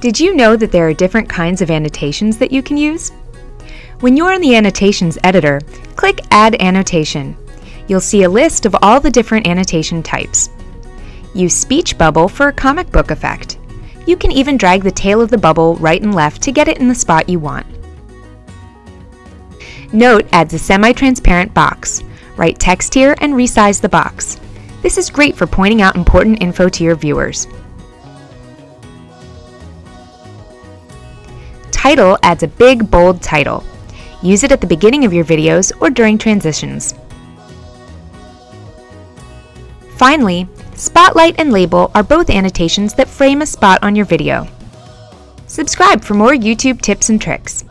Did you know that there are different kinds of annotations that you can use? When you're in the Annotations editor, click Add Annotation. You'll see a list of all the different annotation types. Use Speech Bubble for a comic book effect. You can even drag the tail of the bubble right and left to get it in the spot you want. Note adds a semi-transparent box. Write text here and resize the box. This is great for pointing out important info to your viewers. Title adds a big, bold title. Use it at the beginning of your videos or during transitions. Finally, Spotlight and Label are both annotations that frame a spot on your video. Subscribe for more YouTube tips and tricks.